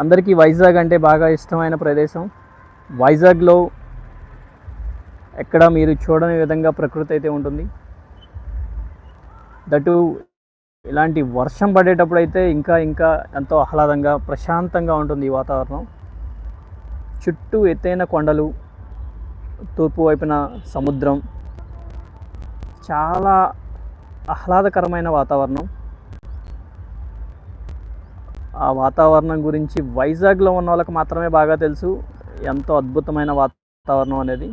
అందరికీ వైజాగ్ అంటే బాగా ఇష్టమైన ప్రదేశం. వైజాగ్లో ఎక్కడ మీరు చూడని విధంగా ప్రకృతి అయితే ఉంటుంది. దటు ఇలాంటి వర్షం పడేటప్పుడు అయితే ఇంకా ఇంకా ఎంతో ఆహ్లాదంగా ప్రశాంతంగా ఉంటుంది ఈ వాతావరణం. చుట్టూ ఎత్తైన కొండలు తూర్పు వైపున సముద్రం. చాలా ఆహ్లాదకరమైన వాతావరణం. ఆ వాతావరణం గురించి వైజాగ్లో ఉన్న వాళ్ళకి మాత్రమే బాగా తెలుసు. ఎంతో అద్భుతమైన వాతావరణం అనేది.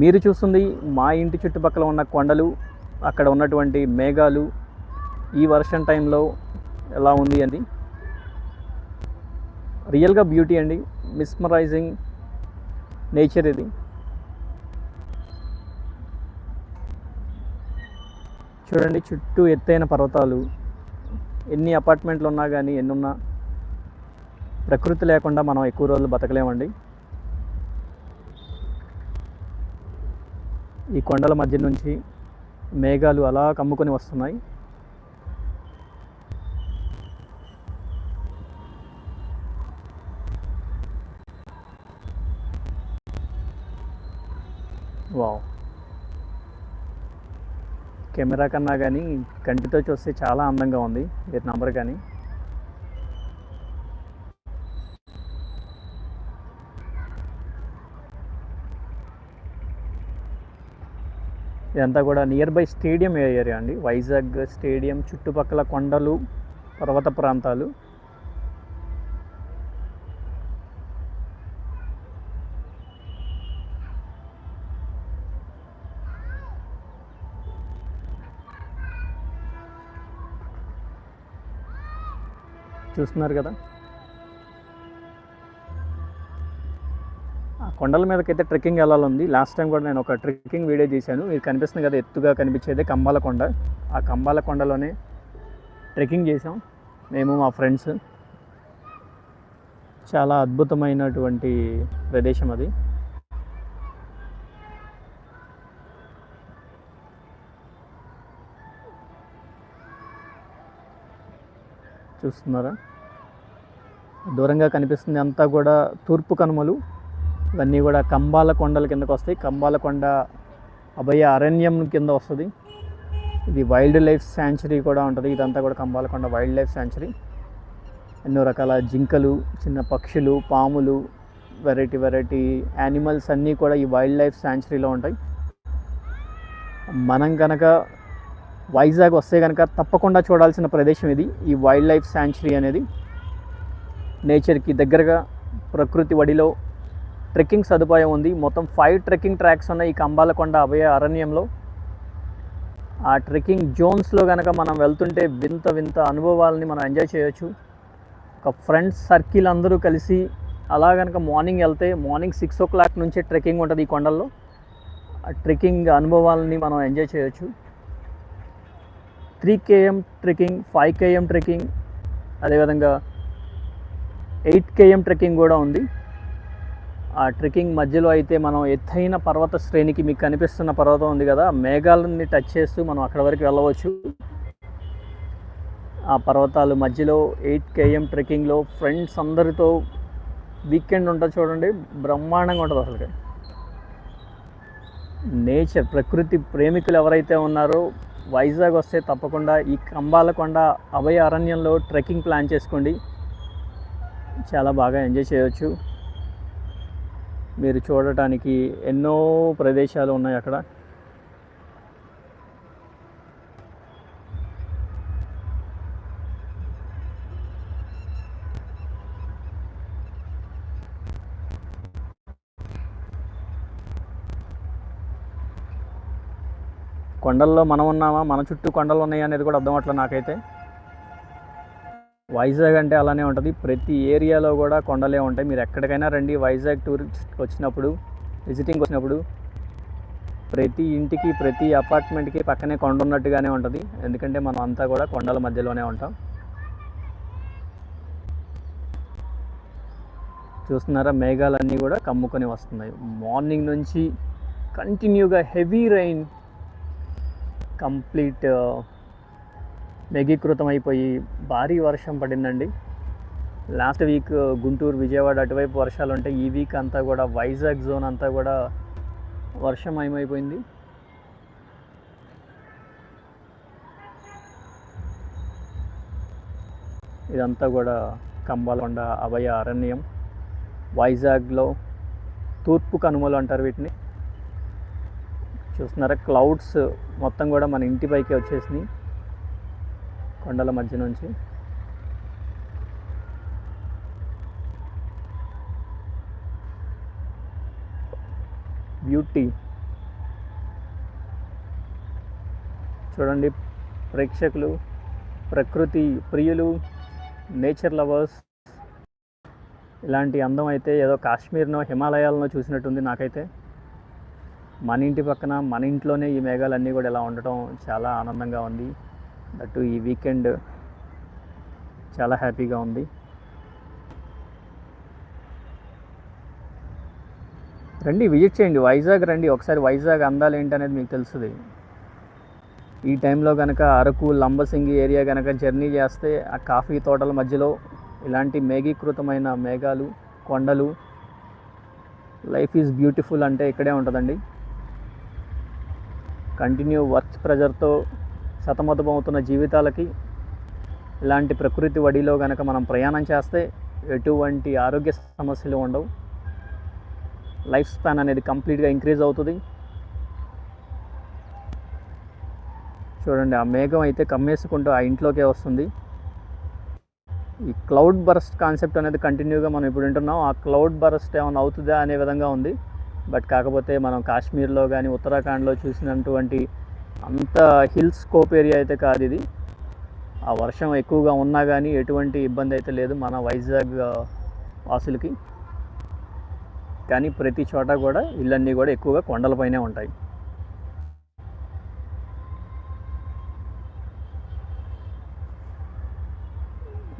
మీరు చూస్తుంది మా ఇంటి చుట్టుపక్కల ఉన్న కొండలు అక్కడ ఉన్నటువంటి మేఘాలు ఈ వర్షం టైంలో ఎలా ఉంది అని. రియల్గా బ్యూటీ అండి. మిస్మరైజింగ్ నేచర్ ఇది. చూడండి చుట్టూ ఎత్తైన పర్వతాలు. ఎన్ని అపార్ట్మెంట్లు ఉన్నా కానీ ఎన్ని ఉన్నా ప్రకృతి లేకుండా మనం ఎక్కువ రోజులు బతకలేమండి. ఈ కొండల మధ్య నుంచి మేఘాలు అలా కమ్ముకొని వస్తున్నాయి వావ్ కెమెరా కన్నా కానీ కంటితో చూస్తే చాలా అందంగా ఉంది. మీరు నంబర్ కానీ ఇదంతా కూడా నియర్ బై స్టేడియం ఏరియా అండి. వైజాగ్ స్టేడియం చుట్టుపక్కల కొండలు పర్వత ప్రాంతాలు. చూస్తున్నారు కదా. ఆ కొండల మీదకైతే ట్రెక్కింగ్ వెళ్ళాలంది లాస్ట్ టైం కూడా నేను ఒక ట్రెక్కింగ్ వీడియో చేశాను మీకు కనిపిస్తుంది కదా ఎత్తుగా కనిపించేది కంబాల కొండ. ఆ కంబాల కొండలోనే ట్రెక్కింగ్ చేసాం మేము మా ఫ్రెండ్స్. చాలా అద్భుతమైనటువంటి ప్రదేశం అది. చూస్తున్నారా? దూరంగా కనిపిస్తుంది అంతా కూడా తూర్పు కనుమలు. ఇవన్నీ కూడా కంబాల కొండల కిందకు వస్తాయి. కంబాల కొండ అభయ అరణ్యం కింద వస్తుంది. ఇది వైల్డ్ లైఫ్ శాంచురీ కూడా ఉంటుంది. ఇదంతా కూడా కంబాలకొండ వైల్డ్ లైఫ్ శాంచురీ. ఎన్నో రకాల జింకలు చిన్న పక్షులు పాములు వెరైటీ వెరైటీ యానిమల్స్ అన్నీ కూడా ఈ వైల్డ్ లైఫ్ శాంచురీలో ఉంటాయి. మనం కనుక వైజాగ్ వస్తే కనుక తప్పకుండా చూడాల్సిన ప్రదేశం ఇది. ఈ వైల్డ్ లైఫ్ శాంచురీ అనేది నేచర్కి దగ్గరగా ప్రకృతి వడిలో ట్రెక్కింగ్ సదుపాయం ఉంది. మొత్తం ఫైవ్ ట్రెక్కింగ్ ట్రాక్స్ ఉన్నాయి ఈ కంబాలకొండ అభయ అరణ్యంలో. ఆ ట్రెక్కింగ్ జోన్స్లో కనుక మనం వెళ్తుంటే వింత వింత అనుభవాలని మనం ఎంజాయ్ చేయొచ్చు. ఒక ఫ్రెండ్స్ సర్కిల్ అందరూ కలిసి అలా కనుక మార్నింగ్ వెళ్తే మార్నింగ్ సిక్స్ ఓ క్లాక్ నుంచే ట్రెక్కింగ్ ఉంటుంది ఈ కొండల్లో. ఆ ట్రెక్కింగ్ అనుభవాలని మనం ఎంజాయ్ చేయొచ్చు. Three KM trekking five KM trekking అదేవిధంగా ఎయిట్ కేఎం ట్రెక్కింగ్ కూడా ఉంది. ఆ ట్రెక్కింగ్ మధ్యలో అయితే మనం ఎత్తైన పర్వత శ్రేణికి మీకు కనిపిస్తున్న పర్వతం ఉంది కదా మేఘాలని టచ్ చేస్తూ మనం అక్కడ వరకు వెళ్ళవచ్చు. ఆ పర్వతాలు మధ్యలో ఎయిట్ కేఎం ట్రెక్కింగ్లో ఫ్రెండ్స్ అందరితో వీకెండ్ ఉంటుంది చూడండి బ్రహ్మాండంగా ఉంటుంది అసలు నేచర్ ప్రకృతి ప్రేమికులు ఎవరైతే ఉన్నారో వైజాగ్ వస్తే తప్పకుండా ఈ కంబాలకొండ అభయ అరణ్యంలో ట్రెక్కింగ్ ప్లాన్ చేసుకోండి. చాలా బాగా ఎంజాయ్ చేయవచ్చు మీరు చూడటానికి ఎన్నో ప్రదేశాలు ఉన్నాయి అక్కడ. కొండల్లో మనం ఉన్నామా? మన చుట్టూ కొండలు ఉన్నాయా అనేది కూడా అర్థం అట్లా నాకైతే. వైజాగ్ అంటే అలానే ఉంటుంది. ప్రతి ఏరియాలో కూడా కొండలే ఉంటాయి. మీరు ఎక్కడికైనా రండి. వైజాగ్ టూరిస్ట్ వచ్చినప్పుడు విజిటింగ్ వచ్చినప్పుడు ప్రతి ఇంటికి ప్రతి అపార్ట్మెంట్కి పక్కనే కొండ ఉన్నట్టుగానే ఉంటుంది. ఎందుకంటే మనం అంతా కూడా కొండల మధ్యలోనే ఉంటాం. చూస్తున్నారా? మేఘాలన్నీ కూడా కమ్ముకొని వస్తున్నాయి. మార్నింగ్ నుంచి కంటిన్యూగా హెవీ రైన్ కంప్లీట్ మేఘీకృతం అయిపోయి భారీ వర్షం పడిందండి. లాస్ట్ వీక్ గుంటూరు విజయవాడ అటువైపు వర్షాలు ఉంటాయి ఈ వీక్ అంతా కూడా వైజాగ్ జోన్ అంతా కూడా వర్షమయమైపోయింది. ఇదంతా కూడా కంబాలకొండ అభయ అరణ్యం. వైజాగ్లో తూర్పు కనుమలు అంటారు వీటిని. చూస్తున్నారా క్లౌడ్స్ మొత్తం కూడా మన ఇంటి పైకి వచ్చేసినాయి. కొండల మధ్య నుంచి. బ్యూటీ చూడండి ప్రేక్షకులు ప్రకృతి ప్రియులు నేచర్ లవర్స్ ఇలాంటి అందం అయితే ఏదో కాశ్మీర్నో హిమాలయాలనో చూసినట్టుంది నాకైతే. మన ఇంటి పక్కన మన ఇంట్లోనే ఈ మేఘాలన్నీ కూడా ఇలా ఉండటం చాలా ఆనందంగా ఉంది. దట్టు ఈ వీకెండ్ చాలా హ్యాపీగా ఉంది. రండి విజిట్ చేయండి. వైజాగ్ రండి. ఒకసారి వైజాగ్ అందాలు ఏంటనేది మీకు తెలుస్తుంది. ఈ టైంలో కనుక అరకు లంబసింగి ఏరియా కనుక జర్నీ చేస్తే ఆ కాఫీ తోటల మధ్యలో ఇలాంటి మేఘీకృతమైన మేఘాలు కొండలు లైఫ్ ఈజ్ బ్యూటిఫుల్ అంటే ఇక్కడే ఉంటుందండి. కంటిన్యూ వర్క్ ప్రెజర్తో సతమతమవుతున్న జీవితాలకి ఇలాంటి ప్రకృతి వడిలో కనుక మనం ప్రయాణం చేస్తే ఎటువంటి ఆరోగ్య సమస్యలు ఉండవు. లైఫ్ స్పాన్ అనేది కంప్లీట్గా ఇంక్రీజ్ అవుతుంది. చూడండి ఆ మేఘం అయితే కమ్మేసుకుంటూ ఆ ఇంట్లోకే వస్తుంది. ఈ క్లౌడ్ బరస్ట్ కాన్సెప్ట్ అనేది కంటిన్యూగా మనం ఇప్పుడు వింటున్నాం. ఆ క్లౌడ్ బరస్ట్ ఏమైనా అవుతుందా అనే విధంగా ఉంది. బట్ కాకపోతే మనం కాశ్మీర్లో కానీ ఉత్తరాఖండ్లో చూసినటువంటి అంత హిల్ స్కోప్ ఏరియా అయితే కాదు ఇది. ఆ వర్షం ఎక్కువగా ఉన్నా కానీ ఎటువంటి ఇబ్బంది అయితే లేదు మన వైజాగ్ వాసులకి. కానీ ప్రతి చోట కూడా ఇళ్ళన్నీ కూడా ఎక్కువగా కొండలపైనే ఉంటాయి.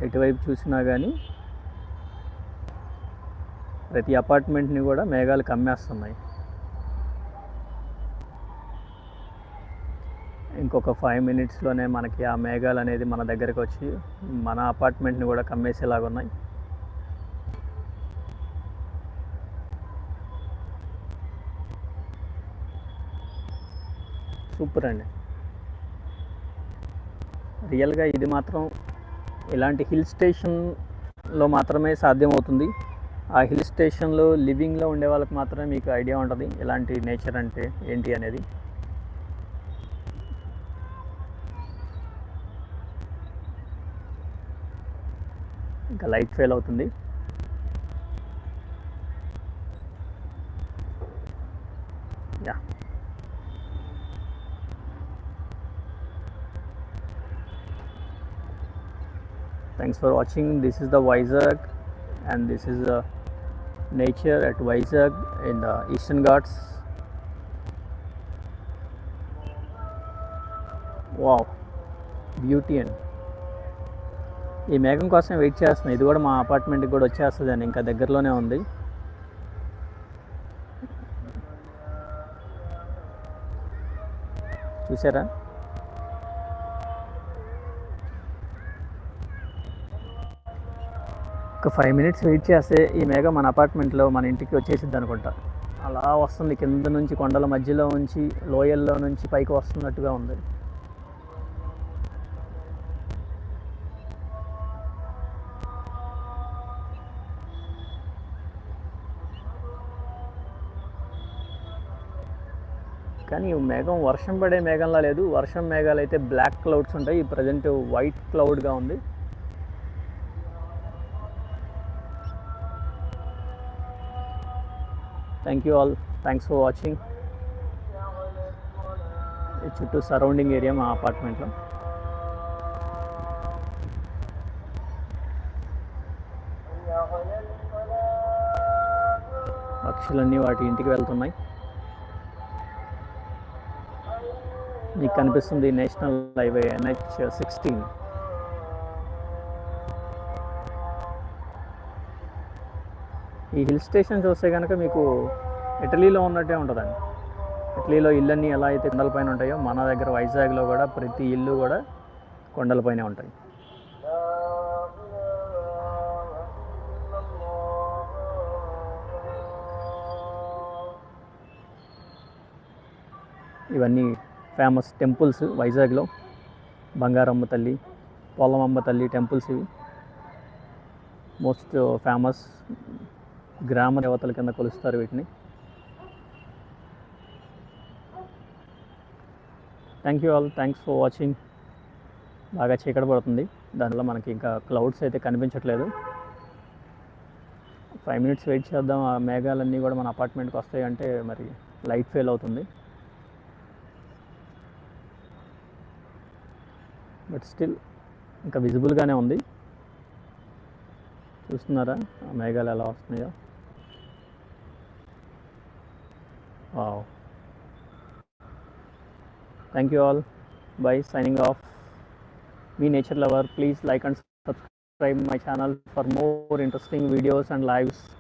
ఎటువైపు చూసినా కానీ ప్రతి అపార్ట్మెంట్ని కూడా మేఘాలు కమ్మేస్తున్నాయి. ఇంకొక ఫైవ్ మినిట్స్లోనే మనకి ఆ మేఘాలు అనేది మన దగ్గరకు వచ్చి మన అపార్ట్మెంట్ని కూడా కమ్మేసేలాగా ఉన్నాయి. సూపర్ అండి. రియల్గా ఇది మాత్రం ఇలాంటి హిల్ స్టేషన్లో మాత్రమే సాధ్యమవుతుంది. ఆ హిల్ స్టేషన్లో లివింగ్లో ఉండే వాళ్ళకి మాత్రమే మీకు ఐడియా ఉంటుంది. ఇలాంటి నేచర్ అంటే ఏంటి అనేది. ఇంకా లైట్ ఫెయిల్ అవుతుంది ya thanks for watching this is the Vizag and this is the nature at Vizag in the Eastern Ghats wow beauty and ఈ మేఘం కోసం వెయిట్ చేస్తున్నాను ఇది కూడా మా అపార్ట్మెంట్కి కూడా వచ్చేస్తుంది అని ఇంకా దగ్గరలోనే ఉంది. చూసారా? ఒక ఫైవ్ మినిట్స్ వెయిట్ చేస్తే ఈ మేఘం మన అపార్ట్మెంట్లో మన ఇంటికి వచ్చేసిద్ది అనుకుంటా. అలా వస్తుంది. కింద నుంచి కొండల మధ్యలో నుంచి లోయల్లో నుంచి పైకి వస్తున్నట్టుగా ఉంది. కానీ ఈ మేఘం వర్షం పడే మేఘంలా లేదు. వర్షం మేఘాలు అయితే బ్లాక్ క్లౌడ్స్ ఉంటాయి. ఈ ప్రజెంట్ వైట్ క్లౌడ్గా ఉంది. Thank you all thanks for watching ఈ చుట్టూ సరౌండింగ్ ఏరియా మా అపార్ట్మెంట్లో పక్షులన్నీ వాటి ఇంటికి వెళ్తున్నాయి. మీకు కనిపిస్తుంది నేషనల్ హైవే ఎన్హెచ్ సిక్స్టీన్. ఈ హిల్ స్టేషన్ చూస్తే కనుక మీకు ఇటలీలో ఉన్నట్టే ఉంటుందండి. ఇటలీలో ఇళ్ళన్నీ ఎలా అయితే కొండలపైన ఉంటాయో మన దగ్గర వైజాగ్లో కూడా ప్రతి ఇల్లు కూడా కొండలపైనే ఉంటాయి. ఇవన్నీ ఫేమస్ టెంపుల్స్ వైజాగ్లో. బంగారమ్మ తల్లి పొలమమ్మ తల్లి టెంపుల్స్ ఇవి. మోస్ట్ ఫేమస్ గ్రామ దేవతల కింద కొలుస్తారు వీటిని. Thank you all thanks for watching బాగా చీకటి పడుతుంది. దానివల్ల మనకి ఇంకా క్లౌడ్స్ అయితే కనిపించట్లేదు. ఫైవ్ మినిట్స్ వెయిట్ చేద్దాం. ఆ మేఘాలన్నీ కూడా మన అపార్ట్మెంట్కి వస్తాయి అంటే మరి లైట్ ఫెయిల్ అవుతుంది. బట్ స్టిల్ ఇంకా విజిబుల్గానే ఉంది. చూస్తున్నారా? ఆ మేఘాలు ఎలా వస్తున్నాయో? Wow. Thank you all. Bye signing off. Me nature lover please like and subscribe my channel for more interesting videos and lives.